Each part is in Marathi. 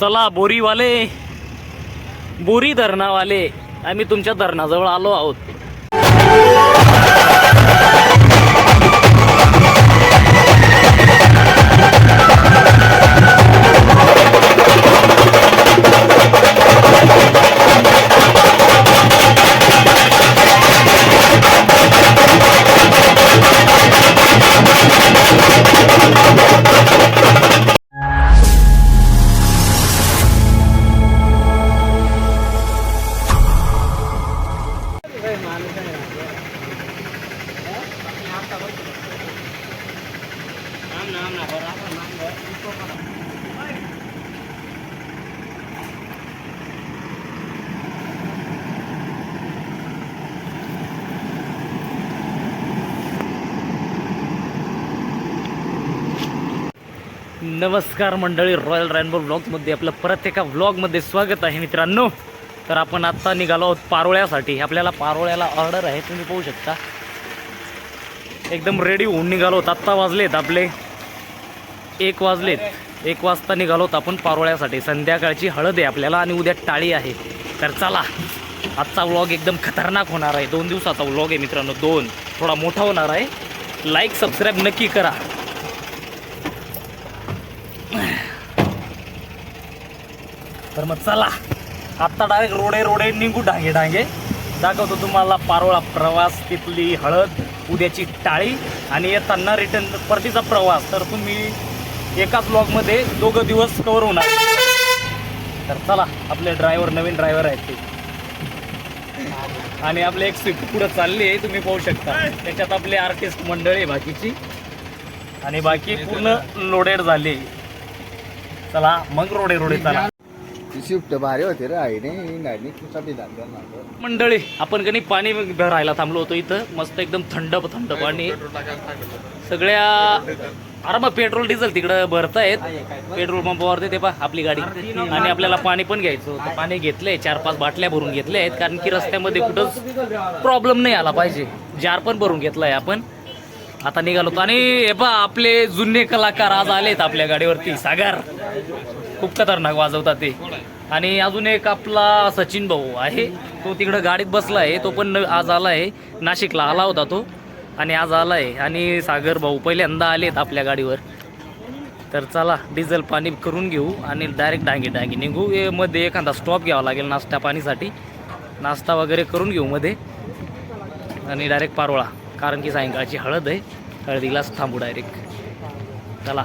चला बोरीवाले बोरी धरणावाले. आम्ही तुमच्या धरणाजवळ आलो आहोत. नमस्कार मंडळी रॉयल रॅनबो ब्लॉग्समध्ये आपलं परत एका व्लॉगमध्ये स्वागत आहे मित्रांनो. तर आपण आत्ता निघालो आहोत पारोळ्यासाठी. आपल्याला पारोळ्याला ऑर्डर आहे तुम्ही पाहू शकता. एकदम रेडी होऊन निघालो आहोत. आत्ता वाजलेत आपले. एक वाजलेत. एक वाजता निघालो आपण पारोळ्यासाठी. संध्याकाळची हळद आहे आपल्याला आणि उद्या टाळी आहे. तर चला आजचा व्लॉग एकदम खतरनाक होणार आहे. दोन दिवसाचा व्लॉग आहे मित्रांनो दोन. थोडा मोठा होणार आहे. लाईक सबस्क्राईब नक्की करा. तर मग चला आत्ता डायरेक्ट रोडे रोडे निघू डांगे डांगे. दाखवतो तुम्हाला पारोळा प्रवास तिथली हळद उद्याची टाळी. आणि येताना रिटर्न परतीचा प्रवास. तर तुम्ही एकाच ब्लॉगमध्ये दोघं दिवस कवर होणार. तर चला आपले ड्रायव्हर नवीन ड्रायव्हर आहेत ते. आणि आपले एक स्विफ्ट पुढे चालली आहे तुम्ही पाहू शकता. त्याच्यात आपले आर्टिस्ट मंडळी आहे बाकीची. आणि बाकी पूर्ण लोडेड झाली चला मग रोडे रोडे चला. ती शिफ्ट भारी होती मंडळी आपण कधी पाणी भरायला थांबलो होतो इथं? मस्त एकदम थंड थंड पाणी. सगळ्या अरे मग पेट्रोल डिझेल तिकडं भरतायत. पेट्रोल पंपावर ते पा आपली गाडी. आणि आपल्याला पाणी पण घ्यायचं होतं. पाणी घेतलंय चार पाच बाटल्या भरून घेतल्या आहेत कारण की रस्त्यामध्ये कुठंच प्रॉब्लेम नाही आला पाहिजे. जार पण भरून घेतलाय आपण. आता निघालो आणि हे पा आपले जुने कलाकार आज आलेत आपल्या गाडीवरती. सागर. खूप खतरनाक वाजवतात ते. आणि अजून एक आपला सचिन भाऊ आहे. तो तिकडं गाडीत बसला आहे. तो पण आज आला आहे. नाशिकला आला होता तो. आणि आज आला आहे आणि सागर भाऊ पहिल्यांदा आलेत आपल्या गाडीवर. तर चला डिझेल पाणी करून घेऊ आणि डायरेक्ट डांगे डांगे निघू मध्ये एखादा स्टॉप घ्यावा लागेल नाश्ता पाणीसाठी. नाश्ता वगैरे करून घेऊ मध्ये. आणि डायरेक्ट पारोळा. कारण की सायंकाळची हळद आहे. हळदीलाच थांबू डायरेक्ट चला.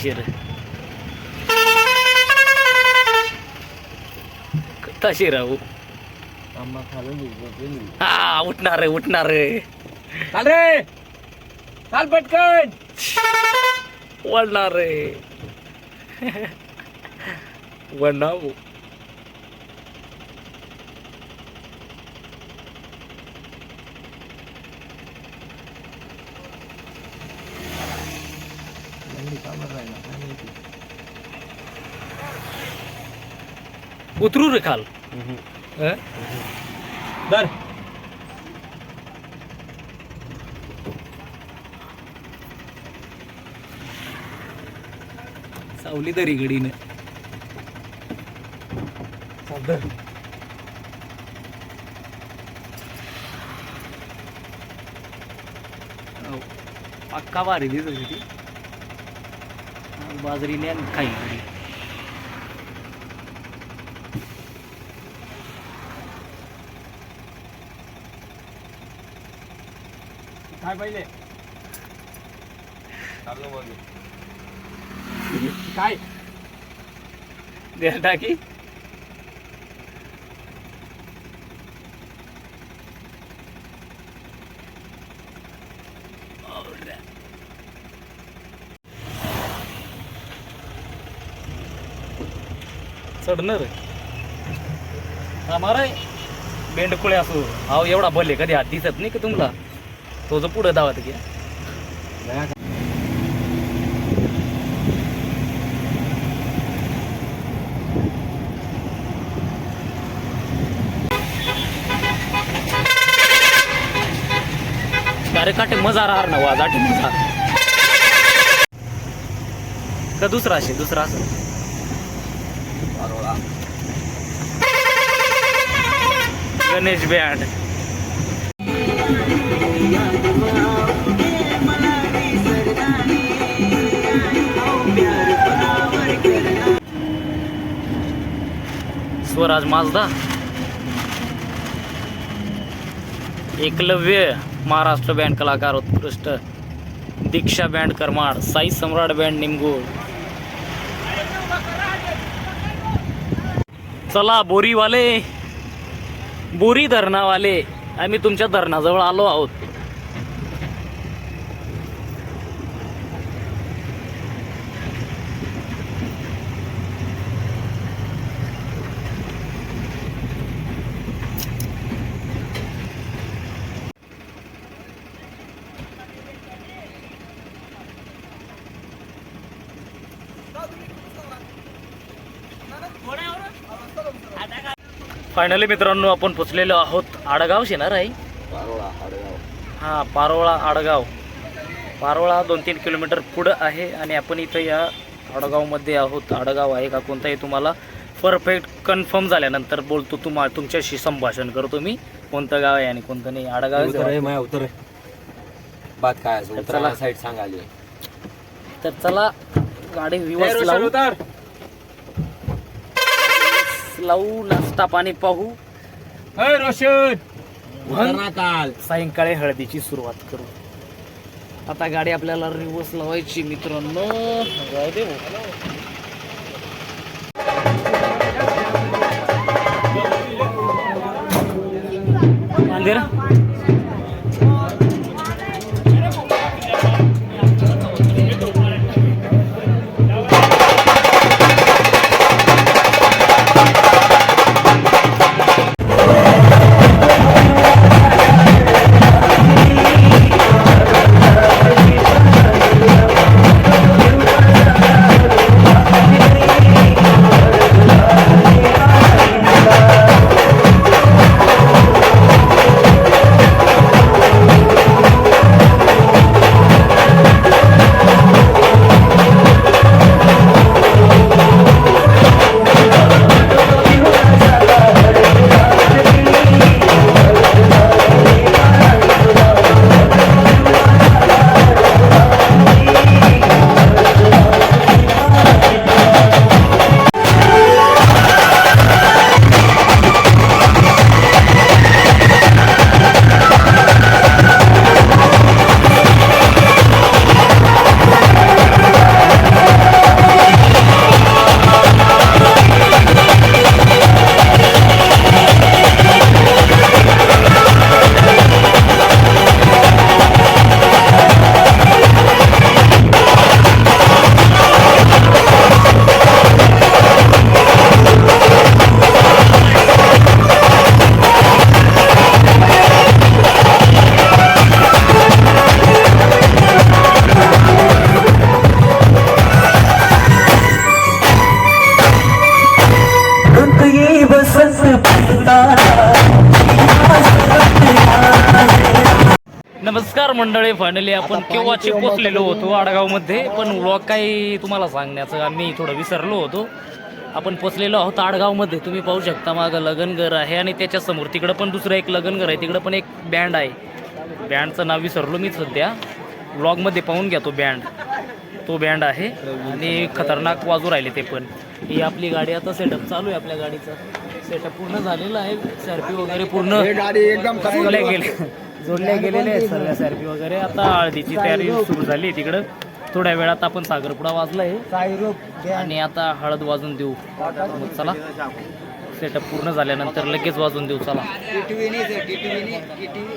शिर? तशी राहू. आम्हा खालून घेऊ हा उठणार रे उठणार रे. चाल रे! चाल पटकन! वळणार रे. वळणार. उतरू रे खाल? दर सावली तरी गडीनं हो. पक्का भारी दिसत होती बाजरीने आणि खाई. काय पहिले. काय? द्या टाकी चढणार मारा बेंडकुळे असो. अहो एवढा भले कधी हात दिसत नाही का तुम्हाला? तो जो पुढे धावत घ्या अरे काटे मजा राहणार ना वाज आठ मजा. का दुसरा असेल दुसरा असेल? गणेश बँड स्वराज माझदा एकलव्य महाराष्ट्र बँड कलाकार उत्कृष्ट दीक्षा बँड करमाड साई सम्राट बँड निमगूळ. चला बोरीवाले बोरी धरणावाले. आम्ही तुमच्या धरणाजवळ आलो आहोत. फायनली मित्रांनो आपण पोचलेलो आहोत आडगाव शेणार आहे हा पारोळा आडगाव. पारोळा दोन तीन किलोमीटर पुढं आहे आणि आपण इथं या आडगावमध्ये आहोत. आडगाव आहे का कोणताही तुम्हाला परफेक्ट कन्फर्म झाल्यानंतर बोलतो तुम्हा तुमच्याशी संभाषण करतो मी. कोणतं गाव आहे आणि कोणतं नाही? आडगाव उतर बात काय चला. साईड सांगाली तर चला गाडी रिवर्स लावू नाश्ता पाणी पाहू. रोशन! काल. सायंकाळी हळदीची सुरुवात करू. आता गाडी आपल्याला रिवर्स लावायची मित्रांनो. जाऊ दे भाऊ. नमस्कार मंडळी फायनली आपण केव्हाचे पोचलेलो होतो आडगावमध्ये पण व्लॉग काही तुम्हाला सांगण्याचं आम्ही थोडं विसरलो होतो. आपण पोचलेलो आहोत आडगावमध्ये तुम्ही पाहू शकता मागं लगनघर आहे आणि त्याच्यासमोर तिकडं पण दुसरं एक लगनघर आहे तिकडं पण एक बँड आहे. बँडचं नाव विसरलो मी सध्या. व्लॉगमध्ये पाहून घ्या तो बँड तो बँड आहे आणि खतरनाक वाजू राहिले ते पण. ही आपली गाडी आता सेटअप चालू आहे आपल्या गाडीचं. सेटअप पूर्ण झालेलं आहे. सरपी वगैरे पूर्ण गाडी एकदम जोडल्या गेले जोडल्या गेलेले आहेत सर्व सॅरपी वगैरे. आता हळदीची तयारी सुरू झाली आहे तिकडं. थोड्या वेळात आपण सागरपुडा वाजलाय. आणि आता हळद वाजून देऊ. मग चला. सेटअप पूर्ण झाल्यानंतर लगेच वाजून देऊ. चला.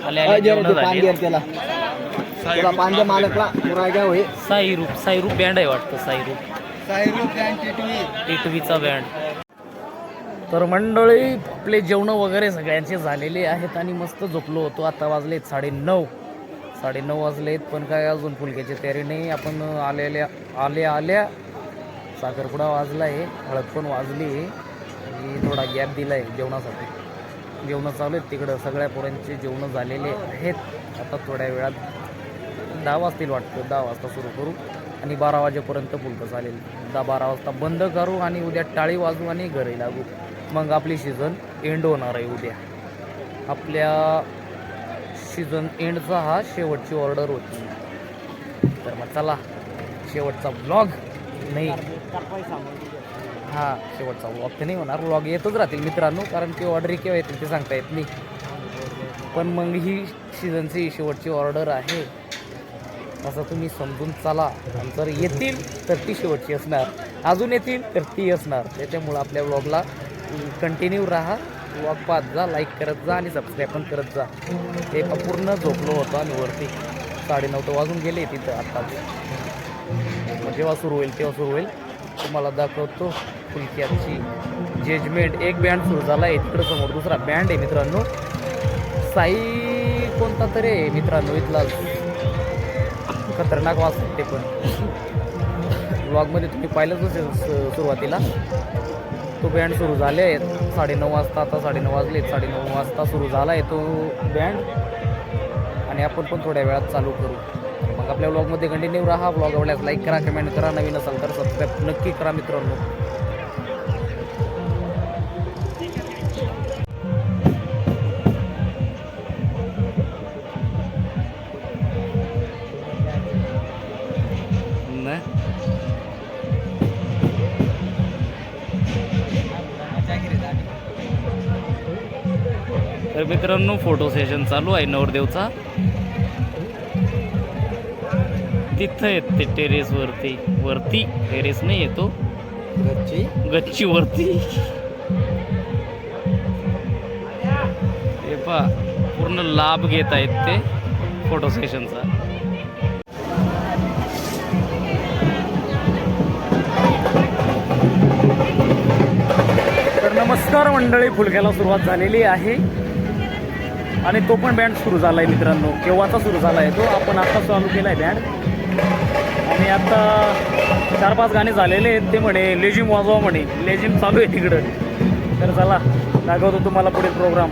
आले आले जेवण झाली. त्याला. तुला पांढऱ्या मालकला पुरा घ्या होय साई रूप साई रूप बँड आहे वाटतं साई रूप. टिटवीचा बँड तर मंडळी आपले जेवणं वगैरे सगळ्यांचे झालेले आहेत आणि मस्त झोपलो होतो. आता वाजलेत साडे नऊ साडे नऊ वाजलेत पण काय अजून फुलक्याची तयारी नाही. आपण आलेल्या आल्या आल्या. साखरपुडा वाजला आहे हळद पण वाजली आहे. आणि थोडा गॅप दिला आहे जेवणासाठी. जेवणं चालू आहेत तिकडं. सगळ्या पोरांचे जेवणं झालेले आहेत. आता थोड्या वेळात दहा वाजतील वाटतं. दहा वाजता सुरू करू. आणि बारा वाजेपर्यंत फुलकं चालेल. दहा बारा वाजता बंद करू आणि उद्या टाळी वाजू आणि घरी लागू. मग आपली सीझन एंड होणार आहे उद्या. आपल्या सीझन एंडचा हा शेवटची ऑर्डर होती. तर मग चला शेवटचा ब्लॉग नाही. हा शेवटचा व्लॉग तर नाही होणार. व्लॉग येतच राहतील मित्रांनो कारण की ऑर्डर केव्हा येतील ते सांगता येत नाही. पण मग ही सीझनची शेवटची ऑर्डर आहे. असं तुम्ही समजून चला. आणि जर येतील तर ती शेवटची असणार. अजून येतील तर ती असणार. त्याच्यामुळं आपल्या व्लॉगला कंटिन्यू राहा वॉक पाहत जा लाईक करत जा आणि सबस्क्राईब पण करत जा. ते पूर्ण झोपलो होतो आणि वरती. साडेनऊ तर वाजून गेले तिथं आत्ता मग जेव्हा सुरू होईल तेव्हा सुरू होईल. तुम्हाला दाखवतो फुलक्याची जजमेंट एक बँड सुरू झाला आहे तिकडं समोर दुसरा बँड आहे मित्रांनो. साई कोणता तरी आहे मित्रांनो इथला. खतरनाक वाजतात ते पण. ब्लॉगमध्ये तुम्ही पाहिलंच असेल स- सुरुवातीला. तो बँड सुरू झाले आहेत. साडेनऊ वाजता आता साडेनऊ वाजले साडेनऊ वाजता सुरू झाला आहे तो बँड आणि आपण पण थोड्या वेळात चालू करू. मग आपल्या ब्लॉगमध्ये कंटिन्यू राहा. ब्लॉग आवडल्यास लाईक करा कमेंट करा. नवीन असाल तर सबस्क्राईब नक्की करा मित्रांनो. तर मित्रांनो फोटो सेशन चालू आहे नवरदेवचा. तिथं आहेत ते टेरेस वरती. वरती टेरेस नाही येतो गच्ची. वरती. हे पा पूर्ण लाभ घेत आहेत ते फोटो सेशनचा तर नमस्कार मंडळी फुलक्याला सुरुवात झालेली आहे. आणि तो पण बँड सुरू झाला आहे मित्रांनो. केव्हाचा सुरू झाला आहे तो? आपण आत्ता चालू केला आहे बँड आणि आत्ता चार पाच गाणे झालेले आहेत ते म्हणे लेझिम वाजवा म्हणे. लेझिम चालू आहे तिकडं. तर चला दाखवतो तुम्हाला पुढे प्रोग्राम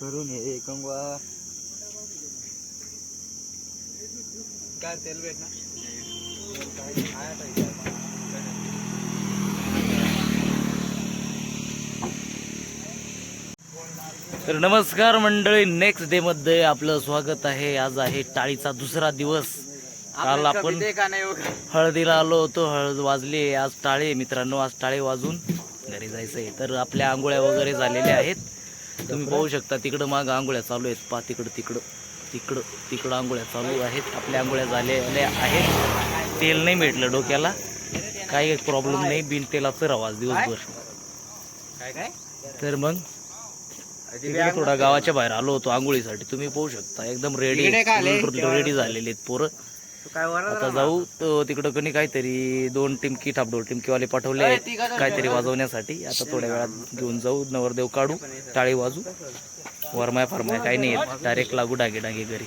करून ये कंगवा काय तेल भेटणार? तर नमस्कार मंडळी नेक्स्ट डे मध्ये आपलं स्वागत आहे. आज आहे टाळीचा दुसरा दिवस. काल आपण हळदीला आलो होतो हळद वाजली आज टाळे मित्रांनो आज टाळे वाजून घरी जायचंय. तर आपल्या आंघोळ्या वगैरे झालेल्या आहेत. तुम्ही पाहू शकता तिकडं माग आंघोळ्या चालू आहेत. पा तिकडं तिकडं तिकडं तिकडं आंघोळ्या चालू आहेत. आपल्या आंघोळ्या झालेल्या आहेत. तेल नाही भेटलं डोक्याला. काही प्रॉब्लेम नाही. बिन तेलाचं रवाज दिवसभर. काय काय तर मग थोडा गावाच्या बाहेर आलो होतो आंघोळीसाठी. तुम्ही पाहू शकता एकदम रेडी रेडी झालेले आहेत पोरं. आता जाऊ तो तिकडं कणी काहीतरी दोन टिमकी ठापडोल टिमकीवाले पाठवले आहेत काहीतरी वाजवण्यासाठी. आता थोड्या वेळात घेऊन जाऊ नवरदेव काढू टाळी वाजू. वरमाय फरमाय काही नाही डायरेक्ट लागू डागे डागे घरी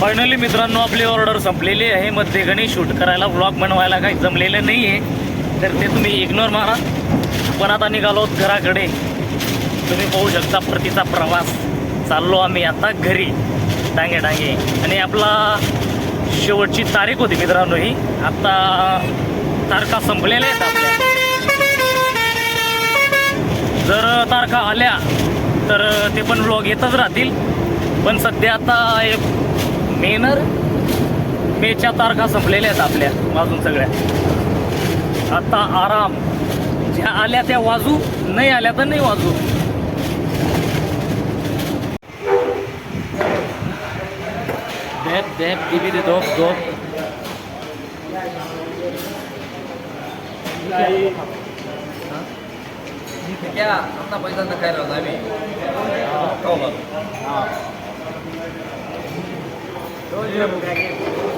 फायनली मित्रांनो आपली ऑर्डर संपलेली आहे. मध्येगणी शूट करायला व्लॉग बनवायला काही जमलेलं नाही आहे तर ते तुम्ही इग्नोर मारा. पण आता निघालो घराकडे. तुम्ही पाहू शकता परतीचा प्रवास. चाललो आम्ही आता घरी. डांगे डांगे आणि आपला शेवटची तारीख होती मित्रांनो ही. आता तारखा संपलेल्या आहेत आपल्या. जर तारखा आल्या तर ते पण व्लॉग येतच राहतील. पण सध्या आता एक मेनर मेच्या तारखा संपलेल्या आहेत आपल्या वाजून सगळ्या. आता आराम. ज्या आल्या त्या वाजू नाही आल्या तर नाही वाजू. देप देप दिबी दे दोप दोप आता पहिल्यांदा काय राहतो आम्ही. हा.